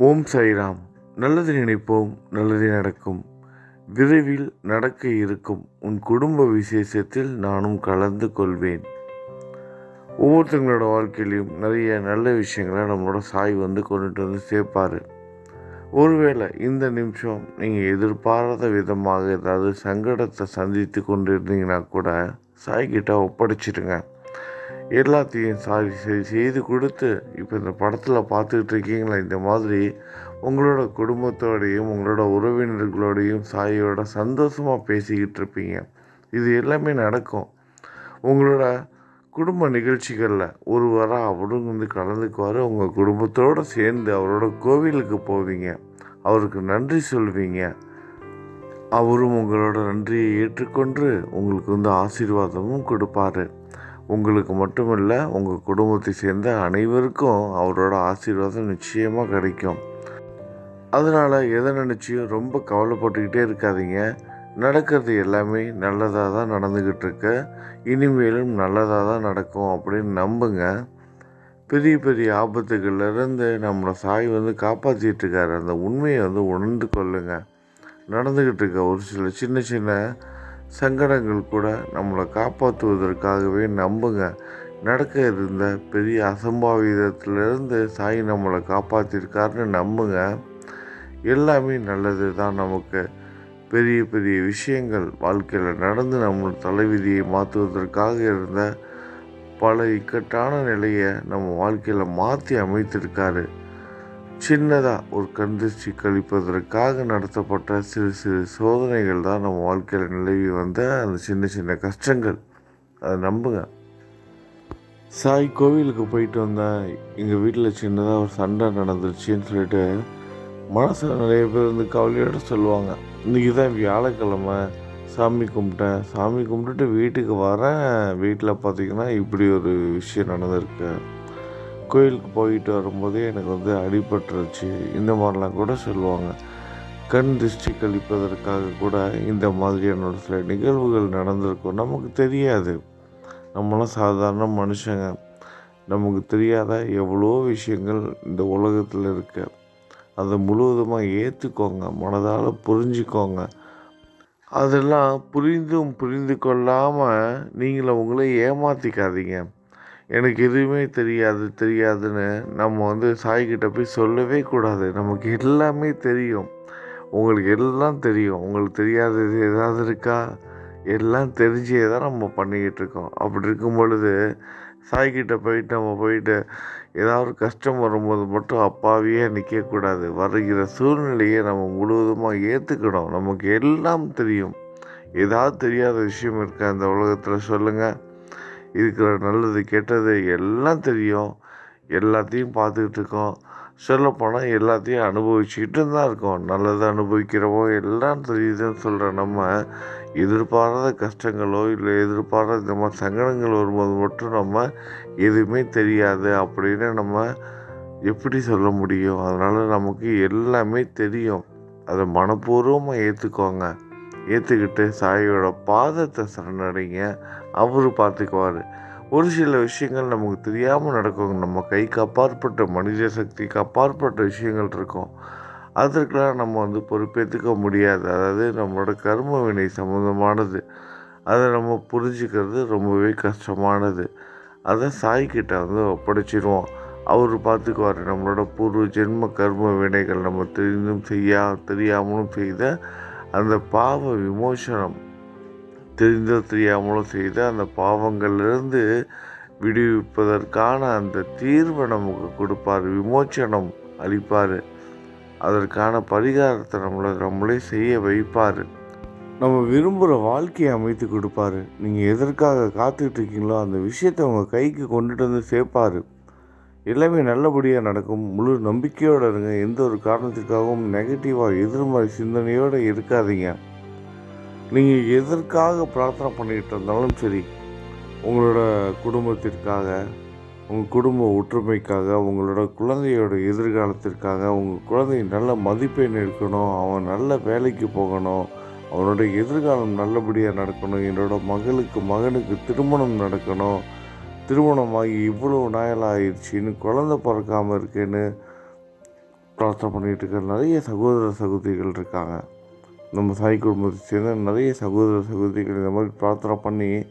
ஓம் சாய்ராம். நல்லது நினைப்போம் நல்லது நடக்கும். விரைவில் நடக்க இருக்கும் உன் குடும்ப விசேஷத்தில் நானும் கலந்து கொள்வேன். ஒவ்வொருத்தங்களோட வாழ்க்கையிலையும் நிறைய நல்ல விஷயங்களை நம்மளோட சாய் வந்து கொண்டுட்டு வந்து சேர்ப்பார். ஒருவேளை இந்த நிமிஷம் நீங்கள் எதிர்பாராத விதமாக ஏதாவது சங்கடத்தை சந்தித்து கொண்டு இருந்தீங்கன்னா கூட சாய்கிட்ட ஒப்படைச்சிடுங்க எல்லாத்தையும் சாரி சரி செய்து கொடுத்து இப்போ இந்த படத்தில் பார்த்துக்கிட்டு இருக்கீங்களா இந்த மாதிரி உங்களோட குடும்பத்தோடையும் உங்களோட உறவினர்களோடையும் சாயோட சந்தோஷமாக பேசிக்கிட்டு இருப்பீங்க இது எல்லாமே நடக்கும். உங்களோட குடும்ப நிகழ்ச்சிகளில் ஒருவராக அவரும் வந்து கலந்துக்குவார். உங்கள் குடும்பத்தோடு சேர்ந்து அவரோட கோவிலுக்கு போவீங்க. அவருக்கு நன்றி சொல்வீங்க. அவரும் உங்களோட நன்றியை ஏற்றுக்கொண்டு உங்களுக்கு வந்து ஆசீர்வாதமும் கொடுப்பாரு. உங்களுக்கு மட்டுமல்ல உங்கள் குடும்பத்தை சேர்ந்த அனைவருக்கும் அவரோட ஆசீர்வாதம் நிச்சயமாக கிடைக்கும். அதனால் எதை நினச்சியும் ரொம்ப கவலைப்பட்டுக்கிட்டே இருக்காதீங்க. நடக்கிறது எல்லாமே நல்லதாக தான் நடந்துக்கிட்டு இருக்கு இனிமேலும் நல்லதாக தான் நடக்கும் அப்படின்னு நம்புங்க. பெரிய பெரிய ஆபத்துகள்லேருந்து நம்மளை சாய் வந்து காப்பாற்றிட்டுருக்காரு அந்த உண்மையை வந்து உணர்ந்து கொள்ளுங்க. நடந்துக்கிட்டு இருக்க ஒரு சில சின்ன சின்ன சங்கடங்கள் கூட நம்மளை காப்பாற்றுவதற்காகவே நம்புங்க. நடக்க இருந்த பெரிய அசம்பாவிதத்திலிருந்து சாய் நம்மளை காப்பாற்றிருக்காருன்னு நம்புங்க. எல்லாமே நல்லது தான் நமக்கு. பெரிய பெரிய விஷயங்கள் வாழ்க்கையில் நடந்து நம்ம தலைவிதியை மாற்றுவதற்காக இருந்த பல இக்கட்டான நிலையை நம்ம வாழ்க்கையில் மாற்றி அமைத்திருக்காரு. சின்னதாக ஒரு கந்திர்ச்சி கழிப்பதற்காக நடத்தப்பட்ட சிறு சிறு சோதனைகள் தான் நம்ம வாழ்க்கையில் நிலவி வந்த அந்த சின்ன சின்ன கஷ்டங்கள். அதை நம்புங்க. சாய் கோவிலுக்கு போயிட்டு வந்தேன். எங்கள் வீட்டில் சின்னதாக ஒரு சண்டை நடந்துருச்சுன்னு சொல்லிட்டு மனசில் நிறைய பேர் வந்து கவலையோடு சொல்லுவாங்க. இன்றைக்கி தான் வியாழக்கிழமை. சாமி கும்பிட்டேன். சாமி கும்பிட்டுட்டு வீட்டுக்கு வரேன். வீட்டில் பார்த்தீங்கன்னா இப்படி ஒரு விஷயம் நடந்திருக்கு. கோயிலுக்கு போயிட்டு வரும்போதே எனக்கு வந்து அடிபட்டுருச்சு. இந்த மாதிரிலாம் கூட சொல்லுவாங்க. கண் திருஷ்டி கழிப்பதற்காக கூட இந்த மாதிரியான ஒரு சில நிகழ்வுகள் நடந்திருக்கும். நமக்கு தெரியாது. நம்மளாம் சாதாரண மனுஷங்க. நமக்கு தெரியாத எவ்வளோ விஷயங்கள் இந்த உலகத்தில் இருக்கு. அதை முழுவதுமாக ஏற்றுக்கோங்க மனதால் புரிஞ்சுக்கோங்க. அதெல்லாம் புரிந்தும் புரிந்து கொள்ளாமல் நீங்கள் உங்களை ஏமாற்றிக்காதீங்க எனக்கு எதுவுமே தெரியாது தெரியாதுன்னு நம்ம வந்து சாய்கிட்ட போய் சொல்லவே கூடாது. நமக்கு எல்லாமே தெரியும். உங்களுக்கு எல்லாம் தெரியும். உங்களுக்கு தெரியாதது ஏதாவது இருக்கா? எல்லாம் தெரிஞ்சே தான் நம்ம பண்ணிக்கிட்டு இருக்கோம். அப்படி இருக்கும் பொழுது சாய்கிட்ட போயிட்டு நம்ம போயிட்டு ஏதாவது கஷ்டம் வரும்போது மட்டும் அப்பாவியே நிற்கக்கூடாது வருகிற சூழ்நிலையை நம்ம முழுவதுமாக ஏற்றுக்கணும் நமக்கு எல்லாம் தெரியும். ஏதாவது தெரியாத விஷயம் இருக்கா இந்த உலகத்தில் சொல்லுங்கள் இருக்கிற நல்லது கெட்டது எல்லாம் தெரியும். எல்லாத்தையும் பார்த்துக்கிட்டு இருக்கோம். சொல்லப்போனால் எல்லாத்தையும் அனுபவிச்சுக்கிட்டு தான் இருக்கோம். நல்லதை அனுபவிக்கிறவோ எல்லாம் தெரியுதுன்னு சொல்கிற நம்ம. எதிர்பாராத கஷ்டங்களோ இல்லை எதிர்பாராத இந்த மாதிரி சங்கடங்கள் வரும்போது மட்டும் நம்ம எதுவுமே தெரியாது அப்படின்னு நம்ம எப்படி சொல்ல முடியும்? அதனால் நமக்கு எல்லாமே தெரியும். அதை மனப்பூர்வமாக ஏற்றுக்கோங்க ஏற்றுக்கிட்டு சாயோட பாதத்தை சரணடைங்க. அவர் பார்த்துக்குவார். ஒரு சில விஷயங்கள் நமக்கு தெரியாமல் நடக்கும். நம்ம கைக்கு அப்பாற்பட்ட மனித சக்திக்கு அப்பாற்பட்ட விஷயங்கள் இருக்கும். அதற்கெல்லாம் நம்ம வந்து பொறுப்பேற்றுக்க முடியாது. அதாவது நம்மளோட கர்ம வினை சம்மந்தமானது அதை நம்ம புரிஞ்சுக்கிறது ரொம்பவே கஷ்டமானது. அதை சாய்கிட்ட வந்து ஒப்படைச்சிருவோம். அவர் பார்த்துக்குவார். நம்மளோட பூர்வ ஜென்ம கர்ம வினைகள் நம்ம தெரிந்தும் செய்யா தெரியாமலும் செய்த அந்த பாவ விமோசனம் தெரிந்தோ தெரியாமலும் செய்த அந்த பாவங்களிலிருந்து விடுவிப்பதற்கான அந்த தீர்வை நமக்கு கொடுப்பார் விமோச்சனம் அளிப்பார். அதற்கான பரிகாரத்தை நம்மளை நம்மளே செய்ய வைப்பார். நம்ம விரும்புகிற வாழ்க்கையை அமைத்து கொடுப்பாரு. நீங்கள் எதற்காக காத்துக்கிட்டு இருக்கீங்களோ அந்த விஷயத்தை உங்கள் கைக்கு கொண்டுட்டு வந்து சேர்ப்பார். எல்லாமே நல்லபடியாக நடக்கும். முழு நம்பிக்கையோடு இருங்க. எந்த ஒரு காரணத்திற்காகவும் நெகட்டிவாக எதிர்மறை சிந்தனையோடு இருக்காதீங்க. நீங்கள் எதற்காக பிரார்த்தனை பண்ணிக்கிட்டு இருந்தாலும் சரி உங்களோட குடும்பத்திற்காக உங்கள் குடும்ப ஒற்றுமைக்காக உங்களோட குழந்தையோட எதிர்காலத்திற்காக உங்கள் குழந்தை நல்ல மதிப்பெண் எடுக்கணும் அவன் நல்ல வேலைக்கு போகணும் அவனோட எதிர்காலம் நல்லபடியாக நடக்கணும் என்னோட மகளுக்கு மகனுக்கு திருமணம் நடக்கணும் திருமணமாகி இவ்வளோ நாயல் ஆயிடுச்சின்னு குழந்த பிறக்காமல் இருக்கேன்னு பிரார்த்தனை பண்ணிகிட்டு இருக்கிற நிறைய சகோதர சகோதரிகள் இருக்காங்க. நம்ம சாய் குடும்பத்தை சேர்ந்த நிறைய சகோதர சகோதரிகள் இந்த மாதிரி பிரார்த்தனை பண்ணி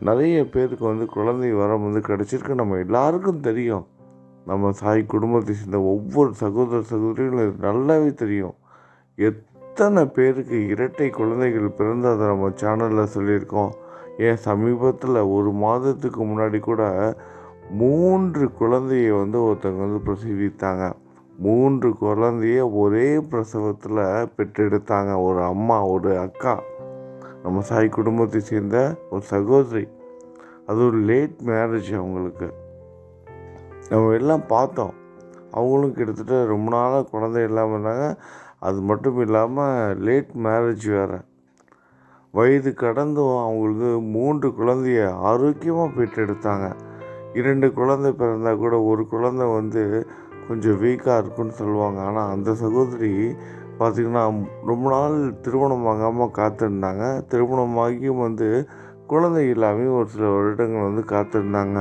நிறைய பேருக்கு வந்து குழந்தை வரம் வந்து கிடச்சிருக்கு. நம்ம எல்லாருக்கும் தெரியும். நம்ம சாய் குடும்பத்தை சேர்ந்த ஒவ்வொரு சகோதர சகோதரிகளும் நல்லாவே தெரியும். எத்தனை பேருக்கு இரட்டை குழந்தைகள் பிறந்ததை நம்ம சேனலில் சொல்லியிருக்கோம். ஏன் சமீபத்தில் ஒரு மாதத்துக்கு முன்னாடி கூட மூன்று குழந்தையை வந்து ஒருத்தவங்க வந்து பிரசவித்தாங்க. மூன்று குழந்தைய ஒரே பிரசவத்தில் பெற்றெடுத்தாங்க. ஒரு அம்மா ஒரு அக்கா. நம்ம சாய் குடும்பத்தை சேர்ந்த ஒரு சகோதரி. அது ஒரு லேட் மேரேஜ் அவங்களுக்கு. நம்ம எல்லாம் பார்த்தோம். அவங்களும் கிட்டத்தட்ட ரொம்ப நாளாக குழந்தை இல்லாமல் இருந்தாங்க. அது மட்டும் இல்லாமல் லேட் மேரேஜ் வேறு. வயது கடந்தும் அவங்களுக்கு மூன்று குழந்தைய ஆரோக்கியமாக பெற்றெடுத்தாங்க. இரண்டு குழந்தை பிறந்தா கூட ஒரு குழந்தை வந்து கொஞ்சம் வீக்காக இருக்குன்னு சொல்லுவாங்க. ஆனால் அந்த சகோதரி பார்த்திங்கன்னா ரொம்ப நாள் திருமணம் ஆகாமல் காத்திருந்தாங்க. திருமணமாகியும் வந்து குழந்தை இல்லாமல் ஒரு சில வருடங்கள் வந்து காத்திருந்தாங்க.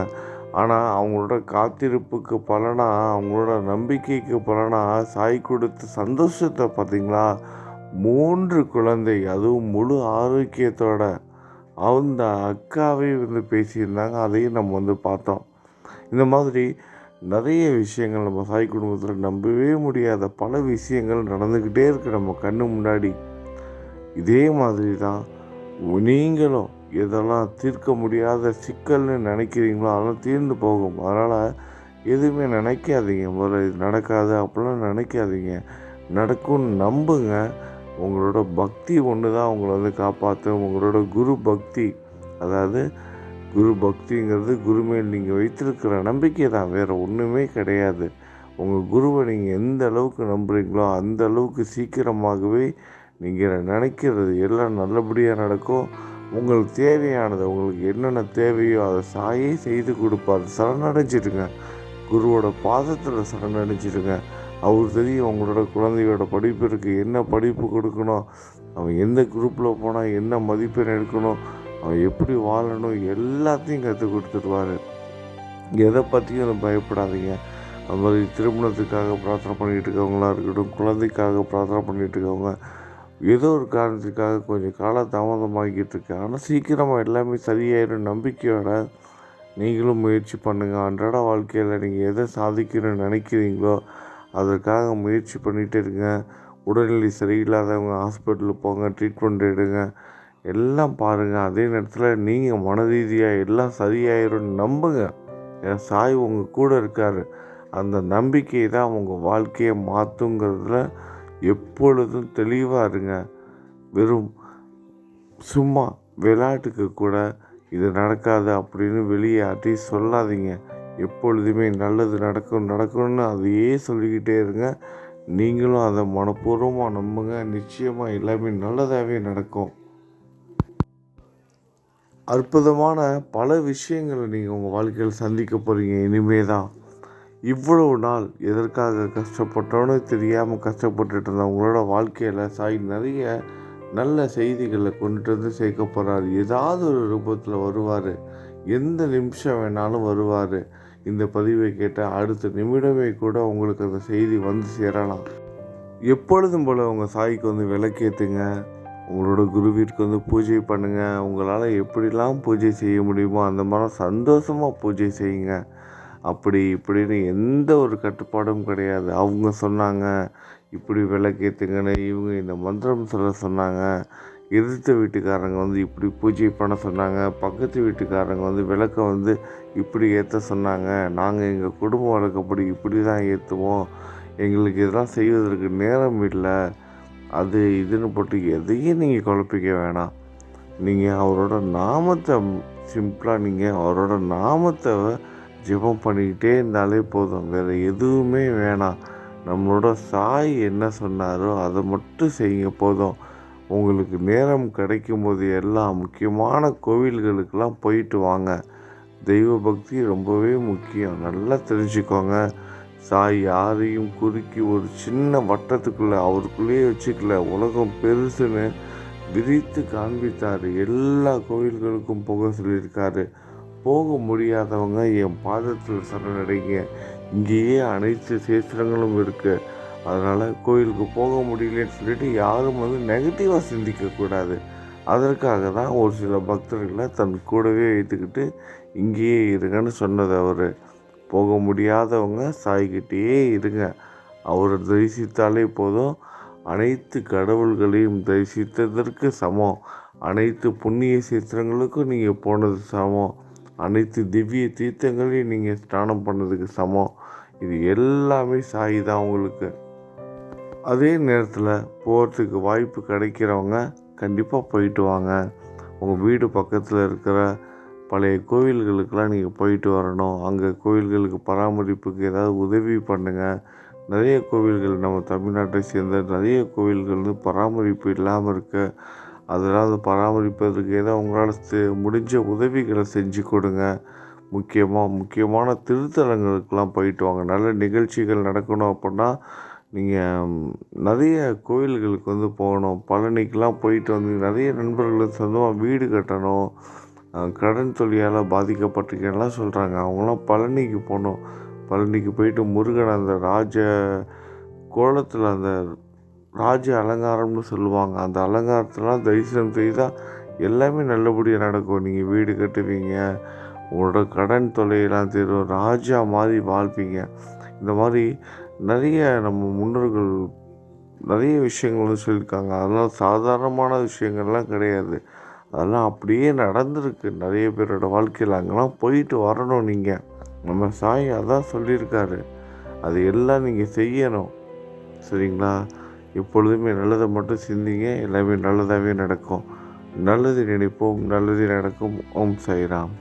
ஆனால் அவங்களோட காத்திருப்புக்கு பலனாக அவங்களோட நம்பிக்கைக்கு பலனாக சாய் கொடுத்த சந்தோஷத்தை பார்த்திங்களா மூன்று குழந்தை அதுவும் முழு ஆரோக்கியத்தோட அந்த அக்காவே வந்து பேசியிருந்தாங்க. அதையும் நம்ம வந்து பார்த்தோம். இந்த மாதிரி நிறைய விஷயங்கள் நம்ம சாய் குடும்பத்தில் நம்பவே முடியாத பல விஷயங்கள் நடந்துக்கிட்டே இருக்குது நம்ம கண்ணு முன்னாடி. இதே மாதிரி தான் நீங்களும் எதெல்லாம் தீர்க்க முடியாத சிக்கல்னு நினைக்கிறீங்களோ அதெல்லாம் தீர்ந்து போகும். அதனால் எதுவுமே நினைக்காதீங்க. முதல்ல இது நடக்காது அப்படிலாம் நினைக்காதீங்க. நடக்கும்னு நம்புங்க. உங்களோட பக்தி ஒன்று தான் உங்களை வந்து காப்பாற்றும் உங்களோட குரு பக்தி அதாவது குரு பக்திங்கிறது குரு மேல் நீங்கள் வைத்திருக்கிற நம்பிக்கை தான். வேறு ஒன்றுமே கிடையாது. உங்கள் குருவை நீங்கள் எந்த அளவுக்கு நம்புகிறீங்களோ அந்த அளவுக்கு சீக்கிரமாகவே நீங்கள் நினைக்கிறது எல்லாம் நல்லபடியாக நடக்கும். உங்களுக்கு தேவையானது உங்களுக்கு என்னென்ன தேவையோ அதை சாயே செய்து கொடுப்பார். சரணடைஞ்சிடுங்க. குருவோட பாதத்தில் சரணடைஞ்சிடுங்க. அவர் தெரியும் உங்களோட குழந்தையோட படிப்பிற்கு என்ன படிப்பு கொடுக்கணும் அவன் எந்த குரூப்பில் போனால் என்ன மதிப்பெண் எடுக்கணும் எப்படி வாழணும் எல்லாத்தையும் கற்றுக் கொடுத்துருவார். எதை பற்றியும் பயப்படாதீங்க. அது மாதிரி திருமணத்துக்காக பிரார்த்தனை பண்ணிகிட்டு இருக்கவங்களா இருக்கட்டும் குழந்தைக்காக பிரார்த்தனை பண்ணிகிட்டு இருக்கவங்க ஏதோ ஒரு காரணத்துக்காக கொஞ்சம் கால தாமதமாகிட்டு இருக்கு. ஆனால் சீக்கிரமாக எல்லாமே சரியாயிடும் நம்பிக்கையோட நீங்களும் முயற்சி பண்ணுங்கள் அன்றாட வாழ்க்கையில் நீங்கள் எதை சாதிக்கணும்னு நினைக்கிறீங்களோ அதற்காக முயற்சி பண்ணிகிட்டே இருங்க. உடல்நிலை சரியில்லாதவங்க ஹாஸ்பிட்டலுக்கு போங்க ட்ரீட்மெண்ட் எடுங்க. எல்லாம் பாருங்கள் அதே நேரத்தில் நீங்கள் மன ரீதியாக எல்லாம் சரியாயிரும் நம்புங்க. என் சாய் உங்கள் கூட இருக்கார். அந்த நம்பிக்கை தான் உங்கள் வாழ்க்கையை மாற்றுங்கிறதுல எப்பொழுதும் தெளிவாக இருங்க. வெறும் சும்மா விளையாட்டுக்கு கூட இது நடக்காது அப்படின்னு வெளியே யார்ட்டையும் சொல்லாதீங்க. எப்பொழுதுமே நல்லது நடக்கும் நடக்கும்னு அதையே சொல்லிக்கிட்டே இருங்க. நீங்களும் அதை மனப்பூர்வமாக நம்புங்க. நிச்சயமாக எல்லாமே நல்லதாகவே நடக்கும். அற்புதமான பல விஷயங்களை நீங்கள் உங்கள் வாழ்க்கையில் சந்திக்க போகிறீங்க இனிமே தான் இவ்வளவு நாள் எதற்காக கஷ்டப்பட்டோன்னு தெரியாமல் கஷ்டப்பட்டுட்டு இருந்த உங்களோட வாழ்க்கையில் சாய் நிறைய நல்ல செய்திகளை கொண்டுட்டு வந்து சேர்க்க போகிறார் ஏதாவது ஒரு ரூபத்தில் வருவார். எந்த நிமிஷம் வேணாலும் வருவார். இந்த பதிவை கேட்டால் அடுத்த நிமிடமே கூட உங்களுக்கு அந்த செய்தி வந்து சேரலாம். எப்பொழுதும் போல் உங்கள் சாய்க்கு வந்து விளக்கேற்றுங்க உங்களோட குருவிற்கு வந்து பூஜை பண்ணுங்கள் உங்களால் எப்படிலாம் பூஜை செய்ய முடியுமோ அந்த மாதிரி சந்தோஷமாக பூஜை செய்யுங்க. அப்படி இப்படின்னு எந்த ஒரு கட்டுப்பாடும் கிடையாது. அவங்க சொன்னாங்க இப்படி விளக்கேற்றுங்கன்னு இவங்க இந்த மந்திரம் சொல்ல சொன்னாங்க. எதிர்த்த வீட்டுக்காரங்க வந்து இப்படி பூஜை பண்ண சொன்னாங்க. பக்கத்து வீட்டுக்காரங்க வந்து விளக்கை வந்து இப்படி ஏற்ற சொன்னாங்க. நாங்கள் எங்கள் குடும்ப வழக்கப்படி இப்படி தான் ஏற்றுவோம் எங்களுக்கு இதெல்லாம் செய்வதற்கு நேரம் இல்லை. அது இதுன்னு போட்டு எதையும் நீங்கள் குழப்பிக்க வேணாம். நீங்கள் அவரோட நாமத்தை சிம்பிளாக நீங்கள் அவரோட நாமத்தை ஜெபம் பண்ணிக்கிட்டே இருந்தாலே போதும். வேறு எதுவுமே வேணாம். நம்மளோட சாய் என்ன சொன்னாரோ அதை மட்டும் செய்யுங்க போதும். உங்களுக்கு நேரம் கிடைக்கும் போது எல்லா முக்கியமான கோவில்களுக்கெல்லாம் போயிட்டு வாங்க. தெய்வ பக்தி ரொம்பவே முக்கியம். நல்லா தெரிஞ்சுக்கோங்க. சாய் யாரையும் குறுக்கி ஒரு சின்ன வட்டத்துக்குள்ளே அவருக்குள்ளேயே வச்சுக்கல. உலகம் பெருசுன்னு விரித்து காண்பித்தார். எல்லா கோவில்களுக்கும் போக சொல்லியிருக்காரு. போக முடியாதவங்க என் பாதத்தில் சரணடைங்க. இங்கேயே அனைத்து சேத்திரங்களும் இருக்குது அதனால் கோயிலுக்கு போக முடியலன்னு சொல்லிட்டு யாரும் வந்து நெகட்டிவாக சிந்திக்கக்கூடாது அதற்காக தான் ஒரு சில பக்தர்களை தன் கூடவே வைத்துக்கிட்டு இங்கேயே இருங்கன்னு சொன்னது அவர். போக முடியாதவங்க சாய்கிட்டேயே இருங்க. அவரை தரிசித்தாலே போதும். அனைத்து கடவுள்களையும் தரிசித்ததற்கு சமம். அனைத்து புண்ணிய சீத்திரங்களுக்கும் நீங்கள் போனது சமம். அனைத்து திவ்ய தீர்த்தங்களையும் நீங்கள் ஸ்நானம் பண்ணதுக்கு சமம். இது எல்லாமே சாய் தான் உங்களுக்கு. அதே நேரத்தில் போகிறதுக்கு வாய்ப்பு கிடைக்கிறவங்க கண்டிப்பாக போயிட்டு வாங்க. உங்கள் வீடு பக்கத்தில் இருக்கிற பழைய கோவில்களுக்கெல்லாம் நீங்கள் போயிட்டு வரணும். அங்கே கோவில்களுக்கு பராமரிப்புக்கு ஏதாவது உதவி பண்ணுங்கள் நிறைய கோவில்கள் நம்ம தமிழ்நாட்டை சேர்ந்த நிறைய கோவில்கள் வந்து பராமரிப்பு இல்லாமல் இருக்கு அதெல்லாம் பராமரிப்பதற்கு ஏதோ உங்களால் முடிஞ்ச உதவிகளை செஞ்சு கொடுங்க. முக்கியமாக முக்கியமான திருத்தலங்களுக்கெல்லாம் போயிட்டு வாங்க. நல்ல நிகழ்ச்சிகள் நடக்கணும் அப்படின்னா நீங்கள் நிறைய கோயில்களுக்கு வந்து போகணும். பழனிக்கெலாம் போயிட்டு வந்து நிறைய நண்பர்களுக்கு சொந்தமாக வீடு கட்டணும். கடன் தொல்லியால் பாதிக்கப்பட்டிருக்கேன்லாம் சொல்கிறாங்க அவங்களாம் பழனிக்கு போகணும் பழனிக்கு போயிட்டு முருகன் அந்த ராஜ கோலத்தில் அந்த ராஜ அலங்காரம்னு சொல்லுவாங்க. அந்த அலங்காரத்தெல்லாம் தரிசனம் செய்தால் எல்லாமே நல்லபடியாக நடக்கும். நீங்கள் வீடு கட்டுவீங்க உங்களோட கடன் தொல்லையெல்லாம் தீரும் ராஜா மாதிரி வாழ்வீங்க. இந்த மாதிரி நிறைய நம்ம முன்னோர்கள் நிறைய விஷயங்கள் சொல்லியிருக்காங்க. அதெல்லாம் சாதாரணமான விஷயங்கள்லாம் கிடையாது. அதெல்லாம் அப்படியே நடந்திருக்கு. நிறைய பேரோட வாழ்க்கையில் அங்கெல்லாம் போயிட்டு வரணும் நீங்கள் நம்ம சாய் அதான் சொல்லியிருக்காரு. அது எல்லாம் நீங்கள் செய்யணும். சரிங்களா? எப்பொழுதுமே நல்லதை மட்டும் சிந்திங்க. எல்லாமே நல்லதாகவே நடக்கும். நல்லது நினைப்போம். நல்லது நடக்கும். ஓம் சாய்ராம்.